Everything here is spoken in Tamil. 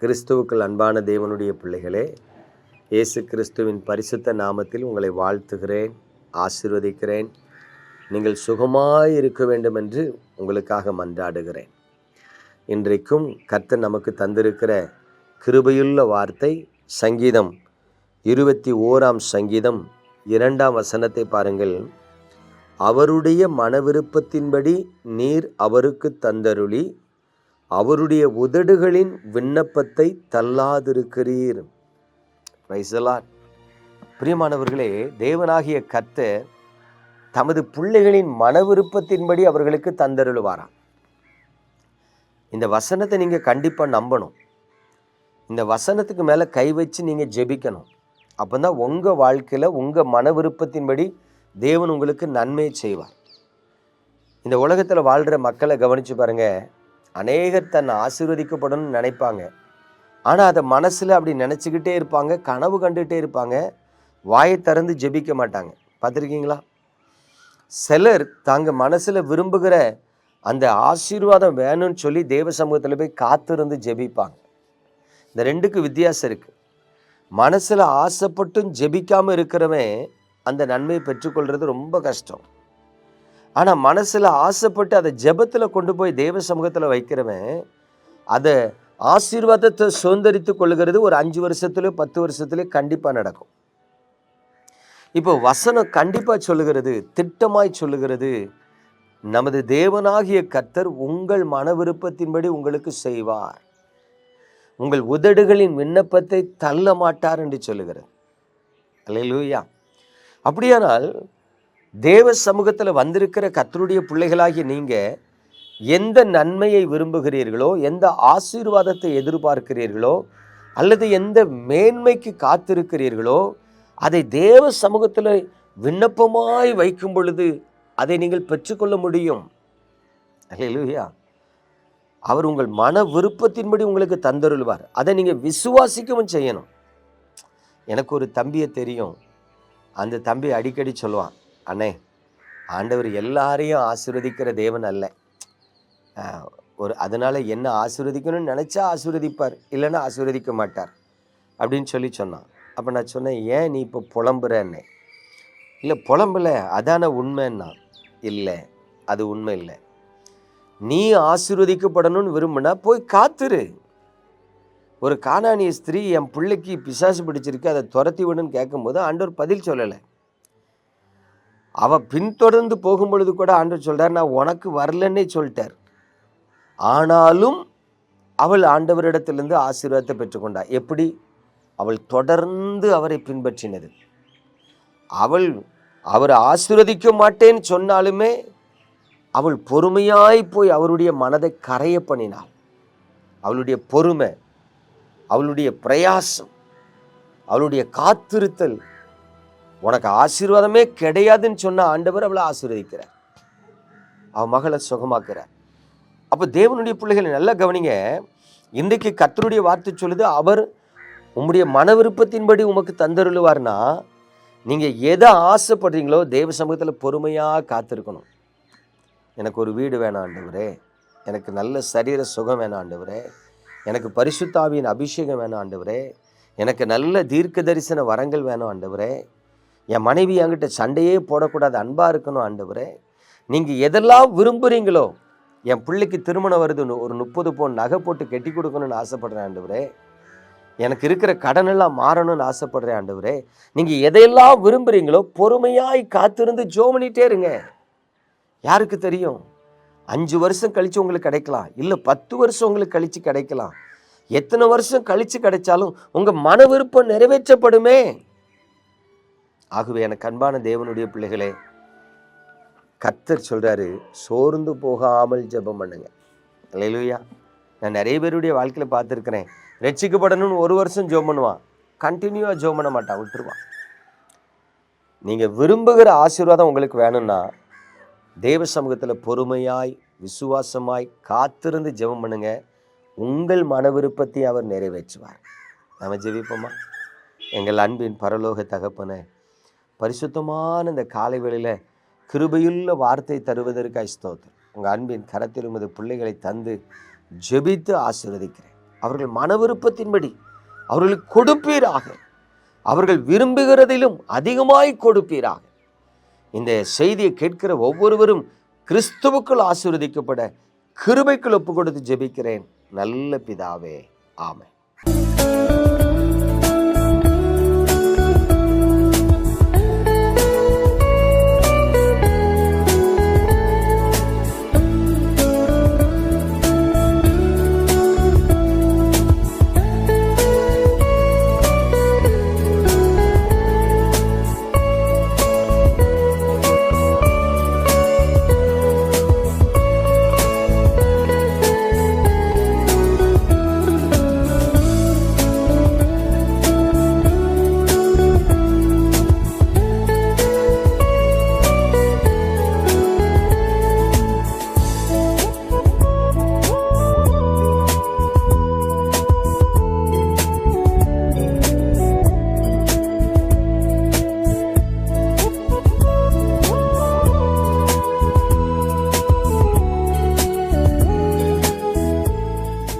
கிறிஸ்துவுக்குள் அன்பான தேவனுடைய பிள்ளைகளே இயேசு கிறிஸ்துவின் பரிசுத்த நாமத்தில் உங்களை வாழ்த்துகிறேன் ஆசிர்வதிக்கிறேன். நீங்கள் சுகமாய் இருக்க வேண்டும் என்று உங்களுக்காக மன்றாடுகிறேன். இன்றைக்கும் கர்த்தர் நமக்கு தந்திருக்கிற கிருபையுள்ள வார்த்தை சங்கீதம் இருபத்தி ஓராம் சங்கீதம் இரண்டாம் வசனத்தை பாருங்கள். அவருடைய மன விருப்பத்தின்படி நீர் அவருக்கு தந்தருளி அவருடைய உதடுகளின் விண்ணப்பத்தை தள்ளாதிருக்கிறீர். பிரைசலாட் பிரியமானவர்களே தேவனாகிய கத்தர் தமது பிள்ளைகளின் மன விருப்பத்தின்படி அவர்களுக்கு தந்தருளுவாராம். இந்த வசனத்தை நீங்கள் கண்டிப்பாக நம்பணும். இந்த வசனத்துக்கு மேலே கை வச்சு நீங்கள் ஜெபிக்கணும். அப்போ தான் உங்கள் வாழ்க்கையில் உங்கள் மன விருப்பத்தின்படி தேவன் உங்களுக்கு நன்மை செய்வார். இந்த உலகத்தில் வாழ்கிற மக்களை கவனித்து பாருங்கள் அநேகர் தன்னை ஆசீர்வதிக்கப்படணும்னு நினைப்பாங்க. ஆனால் அதை மனசில் அப்படி நினச்சிக்கிட்டே இருப்பாங்க கனவு கண்டுகிட்டே இருப்பாங்க வாயை திறந்து ஜெபிக்க மாட்டாங்க. பார்த்துருக்கீங்களா? சிலர் தாங்க மனசில் விரும்புகிற அந்த ஆசீர்வாதம் வேணும்னு சொல்லி தேவ சமூகத்தில் போய் காத்திருந்து ஜெபிப்பாங்க. இந்த ரெண்டுக்கு வித்தியாசம் இருக்குது மனசில் ஆசைப்பட்டும் ஜெபிக்காமல் இருக்கிறவன் அந்த நன்மையை பெற்றுக்கொள்கிறது ரொம்ப கஷ்டம். ஆனால் மனசில் ஆசைப்பட்டு அதை ஜெபத்தில் கொண்டு போய் தேவ சமூகத்தில் வைக்கிறவன் அதை ஆசீர்வாதத்தை சுதந்திரித்து கொள்கிறது ஒரு அஞ்சு வருஷத்துலேயோ பத்து வருஷத்துலேயோ கண்டிப்பாக நடக்கும். இப்போ வசனம் கண்டிப்பாக சொல்லுகிறது திட்டமாய் சொல்லுகிறது நமது தேவனாகிய கர்த்தர் உங்கள் மன விருப்பத்தின்படி உங்களுக்கு செய்வார். உங்கள் உதடுகளின் விண்ணப்பத்தை தள்ள மாட்டார் என்று சொல்லுகிறது. அல்லையா அப்படியானால் தேவ சமூகத்தில் வந்திருக்கிற கத்தருடைய பிள்ளைகளாகிய நீங்கள் எந்த நன்மையை விரும்புகிறீர்களோ எந்த ஆசீர்வாதத்தை எதிர்பார்க்கிறீர்களோ அல்லது எந்த மேன்மைக்கு காத்திருக்கிறீர்களோ அதை தேவ சமூகத்தில் விண்ணப்பமாய் வைக்கும் பொழுது அதை நீங்கள் பெற்றுக்கொள்ள முடியும். அல்லேலூயா. அவர் உங்கள் மன விருப்பத்தின்படி உங்களுக்கு தந்தருள்வார். அதை நீங்கள் விசுவாசிக்கவும் செய்யணும். எனக்கு ஒரு தம்பியை தெரியும். அந்த தம்பி அடிக்கடி சொல்லுவான் அண்ணே ஆண்டவர் எல்லாரையும் ஆசீர்வதிக்கிற தேவன் அல்ல. ஒரு அதனால் என்ன ஆசீர்வதிக்கணும்னு நினச்சா ஆசீர்வதிப்பார் இல்லைன்னா ஆசீர்வதிக்க மாட்டார் அப்படின்னு சொல்லி சொன்னான். அப்போ நான் சொன்னேன் ஏன் நீ இப்போ புலம்புறன்னே? இல்லை புலம்பல அதான உண்மைன்னா? இல்லை அது உண்மை இல்லை. நீ ஆசீர்வதிக்கப்படணும்னு விரும்புனா போய் காத்துரு. ஒரு காணானிய ஸ்திரீ என் பிள்ளைக்கு பிசாசு பிடிச்சிருக்கு அதை துரத்தி விடுன்னு கேட்கும்போது ஆண்டவர் பதில் சொல்லலை. அவள் பின்தொடர்ந்து போகும் பொழுது கூட ஆண்டவர் சொல்கிறார் நான் உனக்கு வரலன்னே சொல்லிட்டார். ஆனாலும் அவள் ஆண்டவரிடத்திலிருந்து ஆசீர்வாதத்தை பெற்றுக்கொண்டாள். எப்படி? அவள் தொடர்ந்து அவரை பின்பற்றினது. அவள் அவர் ஆசீர்வதிக்க மாட்டேன்னு சொன்னாலுமே அவள் பொறுமையாய் போய் அவருடைய மனதை கரைய பண்ணினாள். அவளுடைய பொறுமை அவளுடைய பிரயாசம் அவளுடைய காத்திருத்தல் உனக்கு ஆசீர்வாதமே கிடையாதுன்னு சொன்ன ஆண்டவர் அவளை ஆசீர்வதிக்கிறார். அவன் மகளை சுகமாக்குறார். அப்போ தேவனுடைய பிள்ளைகளை நல்லா கவனிங்க. இன்றைக்கு கத்தருடைய வார்த்தை சொல்லுது அவர் உம்முடைய மன விருப்பத்தின்படி உமக்கு தந்தருளுவார்னா நீங்கள் எதை ஆசைப்படுறீங்களோ தேவ சமூகத்தில் பொறுமையாக காத்திருக்கணும். எனக்கு ஒரு வீடு வேணாம் ஆண்டவரே. எனக்கு நல்ல சரீர சுகம் வேணாம் ஆண்டவரே. எனக்கு பரிசுத்தாவியின் அபிஷேகம் வேணாம் ஆண்டவரே. எனக்கு நல்ல தீர்க்க தரிசன வரங்கள் வேணும் ஆண்டவரே. என் மனைவி என்கிட்ட சண்டையே போடக்கூடாது அன்பாக இருக்கணும் ஆண்டவரே. நீங்கள் எதெல்லாம் விரும்புகிறீங்களோ என் பிள்ளைக்கு திருமணம் வருது ஒரு முப்பது பவுன் நகை போட்டு கட்டி கொடுக்கணும்னு ஆசைப்படுறேன் ஆண்டவரே. எனக்கு இருக்கிற கடனெல்லாம் மாறணும்னு ஆசைப்படுறேன் ஆண்டவரே. நீங்கள் எதையெல்லாம் விரும்புகிறீங்களோ பொறுமையாய் காத்திருந்து ஜோ பண்ணிகிட்டே இருங்க. யாருக்கு தெரியும்? அஞ்சு வருஷம் கழித்து உங்களுக்கு கிடைக்கலாம். இல்லை பத்து வருஷம் உங்களுக்கு கழித்து கிடைக்கலாம். எத்தனை வருஷம் கழித்து கிடைச்சாலும் உங்கள் மன விருப்பம் நிறைவேற்றப்படுமே. ஆகவே எனக்கு அன்பான தேவனுடைய பிள்ளைகளே கத்தர் சொல்கிறாரு சோர்ந்து போகாமல் ஜெபம் பண்ணுங்க. அல்லேலூயா நான் நிறைய பேருடைய வாழ்க்கையில் பார்த்துருக்கிறேன். ரட்சிக்கப்படணும்னு ஒரு வருஷம் ஜோம் பண்ணுவான். கண்டினியூவாக ஜெபம் பண்ண மாட்டான் விட்டுருவான். நீங்கள் விரும்புகிற ஆசீர்வாதம் உங்களுக்கு வேணும்னா தேவ சமூகத்தில் பொறுமையாய் விசுவாசமாய் காத்திருந்து ஜெபம் பண்ணுங்க. உங்கள் மன விருப்பத்தை அவர் நிறைவேற்றுவார். நம்ம ஜெபிப்போமா? எங்கள் அன்பின் பரலோக தகப்பனை பரிசுத்தமான இந்த காலை வேளையில் கிருபையுள்ள வார்த்தை தருவதற்காக ஸ்தோத்திரம். உங்கள் அன்பின் கரத்தில் உமது பிள்ளைகளை தந்து ஜெபித்து ஆசீர்வதிக்கிறேன். அவர்கள் மன விருப்பத்தின்படி அவர்களுக்கு கொடுப்பீராக. அவர்கள் விரும்புகிறதிலும் அதிகமாய் கொடுப்பீராக. இந்த செய்தியை கேட்கிற ஒவ்வொருவரும் கிறிஸ்துவுக்குள் ஆசீர்வதிக்கப்பட கிருபைக்குள் ஒப்பு கொடுத்து ஜெபிக்கிறேன். நல்ல பிதாவே. ஆமை